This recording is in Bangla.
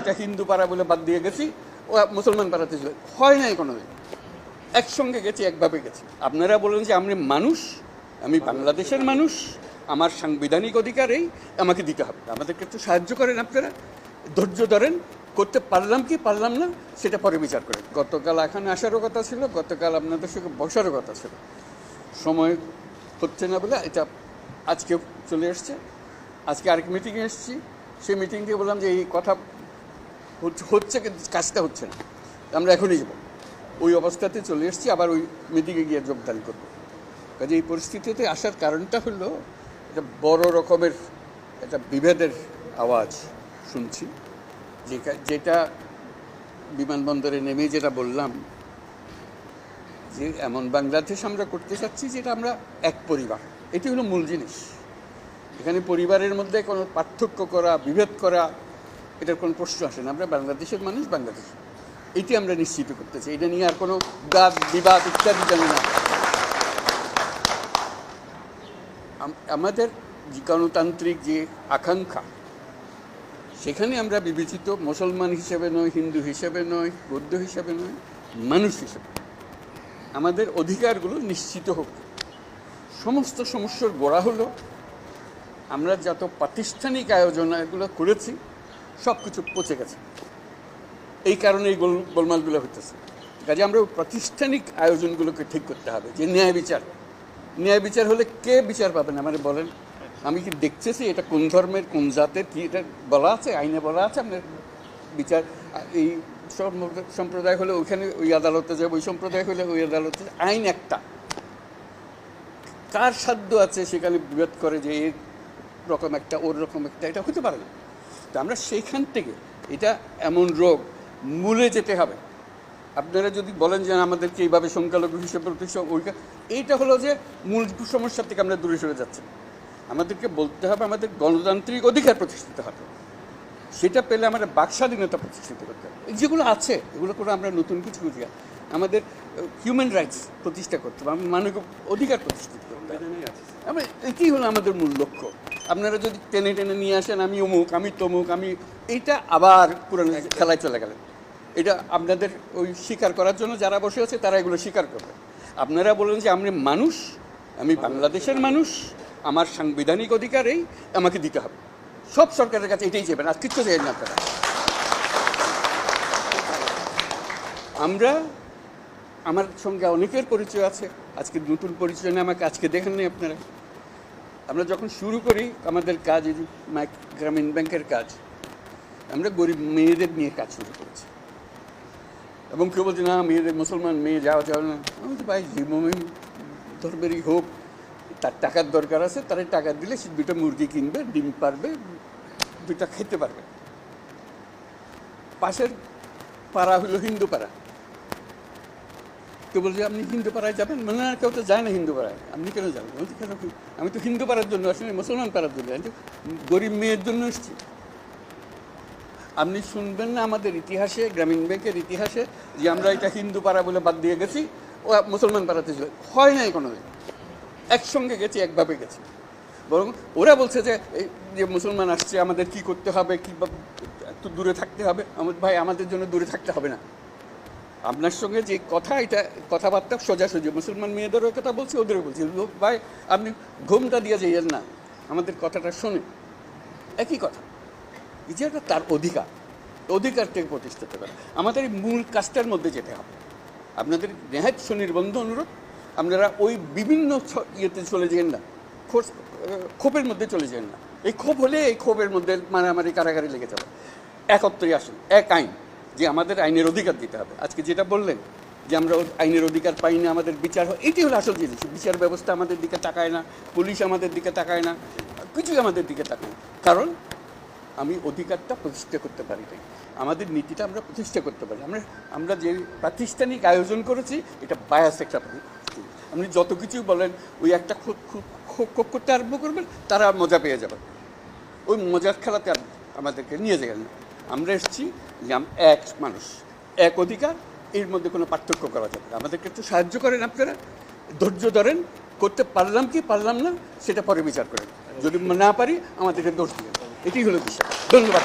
এটা হিন্দু পাড়া বলে বাদ দিয়ে গেছি, ও মুসলমান পাড়াতে ছিল হয় নাই কোনোদিন। একসঙ্গে গেছি, একভাবে গেছি। আপনারা বলেন যে আমি মানুষ, আমি বাংলাদেশের মানুষ, আমার সাংবিধানিক অধিকার এই আমাকে দিতে হবে। আমাদেরকে একটু সাহায্য করেন আপনারা, ধৈর্য ধরেন, করতে পারলাম কি পারলাম না, সেটা পরে বিচার করেন। গতকাল এখানে আসারও কথা ছিল, গতকাল আপনাদের সঙ্গে বসারও কথা ছিল। সময় হচ্ছে না বলে এটা আজকে চলে এসছে। আজকে আরেক মিটিংয়ে এসেছি। সেই মিটিং দিয়ে বললাম যে এই কথা হচ্ছে- কাজটা হচ্ছে না। আমরা এখনই যাব। ওই অবস্থাতে চলে এসেছি, আবার ওই মিটিংয়ে গিয়ে যোগদান করব। কাজে এই পরিস্থিতিতে আসার কারণটা হলো, একটা বড় রকমের একটা বিভেদের আওয়াজ শুনছি। যেটা বিমানবন্দরে নেমে যেটা বললাম, যে এমন বাংলাদেশ আমরা করতে চাচ্ছি যেটা আমরা এক পরিবার। এটি হলো মূল জিনিস। এখানে পরিবারের মধ্যে কোনো পার্থক্য করা, বিভেদ করা এটার কোনো প্রশ্ন আসে না। আমরা বাংলাদেশের মানুষ, বাংলাদেশ। এটি আমরা নিশ্চিত করতে চাই। এটা নিয়ে আর কোনো বাদ বিবাদ ইত্যাদি জানি না আমাদের গণতান্ত্রিক যে আকাঙ্ক্ষা, সেখানে আমরা বিবেচিত মুসলমান হিসেবে নয়, হিন্দু হিসেবে নয়, বৌদ্ধ হিসেবে নয়, মানুষ হিসেবে আমাদের অধিকারগুলো নিশ্চিত হোক। সমস্ত সমস্যার গোড়া হলো, আমরা যত প্রাতিষ্ঠানিক আয়োজন এগুলো করেছি সব কিছু পচে গেছে। এই কারণে এই গোল, গোলমালগুলো হতেছে কাজে আমরা প্রাতিষ্ঠানিক আয়োজনগুলোকে ঠিক করতে হবে, যে ন্যায় বিচার। ন্যায় বিচার হলে কে বিচার পাবেন আমার বলেন, আমি কি দেখতেছি এটা কোন ধর্মের, কোন জাতের, কি এটা বলা আছে, আইনে বলা আছে? আপনার বিচার, এই সম্প্রদায় হলে ওইখানে ওই আদালতে যাবে, ওই সম্প্রদায় হলে ওই আদালতে। আইন একটা। কার সাধ্য আছে সেখানে বিরোধ করে যে এর রকম একটা, ওর রকম একটা? এটা হতে পারে না। তো আমরা সেইখান থেকে এটা এমন রোগ মূলে যেতে হবে। আপনারা যদি বলেন যে আমাদেরকে এইভাবে সংখ্যালঘু হিসেবে এইটা হলো যে মূল সমস্যা থেকে আমরা দূরে সরে যাচ্ছি। আমাদেরকে বলতে হবে আমাদের গণতান্ত্রিক অধিকার প্রতিষ্ঠিত হবে। সেটা পেলে আমাদের বাক স্বাধীনতা প্রতিষ্ঠিত করতে হবে। এই যেগুলো আছে এগুলো করে আমরা নতুন কিছু খুঁজি। আমাদের হিউম্যান রাইটস প্রতিষ্ঠা করতে হবে মানবিক অধিকার প্রতিষ্ঠিত করতে হবে। আমরা এটি হলো আমাদের মূল লক্ষ্য? আপনারা যদি টেনে টেনে নিয়ে আসেন, আমি অমুক, আমি তমুক, আমি এইটা আবার পুরানো খেলায় চলে গেলেন। এটা আপনাদের ওই স্বীকার করার জন্য যারা বসে আছে, তারা এগুলো স্বীকার করবে। আপনারা বলেন যে আমি মানুষ, আমি বাংলাদেশের মানুষ, আমার সাংবিধানিক অধিকার এই, আমাকে দিতে হবে। সব সরকারের কাছে এটাই চাইবেন আর কিচ্ছু চাইবেন না আপনারা আমরা, আমার সঙ্গে অনেকের পরিচয় আছে, আজকে নতুন পরিচয় নিয়ে আমাকে আজকে দেখেন নি আপনারা। আমরা যখন শুরু করি আমাদের কাজ এই গ্রামীণ ব্যাংকের কাজ আমরা গরিব মেয়েদের নিয়ে কাজ শুরু করেছি। এবং কেউ বলছে না মেয়েদের মুসলমান মেয়ে যাওয়া যাবে না। আমি বলছি, ভাই মোমেন ধর্মেরই হোক তার টাকার দরকার আছে তারা টাকা দিলে সে দুটো মুরগি কিনবে ডিম পারবে দুটা খেতে পারবে। পাশের পাড়া হলো হিন্দু পাড়া। কেউ বলছে, আপনি হিন্দু পাড়ায় যাবেন? মানে না, কেউ তো যায় না হিন্দু পাড়ায়। আপনি কেন যাবেন? বলছি, কেন? আমি তো হিন্দু পাড়ার জন্য আসলে মুসলমান পাড়ার জন্য। আমি তো গরিব মেয়ের জন্য এসেছি। আপনি শুনবেন না আমাদের ইতিহাসে, গ্রামীণ ব্যাংকের ইতিহাসে, যে আমরা এটা হিন্দু পাড়া বলে বাদ দিয়ে গেছি, ও মুসলমান পাড়াতে ছিল হয় নাই কোনোদিন। একসঙ্গে গেছি, একভাবে গেছি। বরং ওরা বলছে যে, এই যে মুসলমান আসছে, আমাদের কি করতে হবে? কি একটু দূরে থাকতে হবে? ভাই, আমাদের জন্য দূরে থাকতে হবে না। আপনার সঙ্গে যে কথা, এটা কথাবার্তা সোজাসুজি। মুসলমান মেয়েদেরও কথা বলছি, ওদেরও বলছি। ভাই, আপনি ঘুমটা দিয়ে যাইয়েন না। আমাদের কথাটা শোনেন। একই কথা। যে একটা তার অধিকার। অধিকারটাকে প্রতিষ্ঠিত করা আমাদের মূল কাজটার মধ্যে যেতে হবে। আপনাদের নেহাত সুনির্বন্ধ অনুরোধ, আপনারা ওই বিভিন্ন ইয়েতে চলে যেন না। খোঁজ- ক্ষোভের মধ্যে চলে যেন না। এই ক্ষোভ হলে এই ক্ষোভের মধ্যে মারামারি, কারাগারি লেগে যাবে। একত্রে আসুন। এক আইন। যে আমাদের আইনের অধিকার দিতে হবে। আজকে যেটা বললেন যে আমরা আইনের অধিকার পাই না, আমাদের বিচার হয় এটি হলো আসল জিনিস। বিচার ব্যবস্থা আমাদের দিকে তাকায় না, পুলিশ আমাদের দিকে তাকায় না, কিছুই আমাদের দিকে তাকায় কারণ আমি অধিকারটা প্রতিষ্ঠা করতে পারি নাই। আমাদের নীতিটা আমরা প্রতিষ্ঠা করতে পারি। আমরা আমরা যে প্রাতিষ্ঠানিক আয়োজন করেছি, এটা বায়াস একটা। আপনি যত কিছু বলেন, ওই একটা খুব খুব খুব করতে আরম্ভ করবেন, তারা মজা পেয়ে যাবেন ওই মজার খেলাতে আমাদেরকে নিয়ে যাবেন আমরা এসেছি যে এক মানুষ, এক অধিকার, এর মধ্যে কোনো পার্থক্য করা যাবে। আমাদেরকে একটু সাহায্য করেন আপনারা, ধৈর্য ধরেন, করতে পারলাম কি পারলাম না, সেটা পরে বিচার করেন যদি না পারি, আমাদেরকে দোষ দিবেন এটি হলো বিষয় ধন্যবাদ।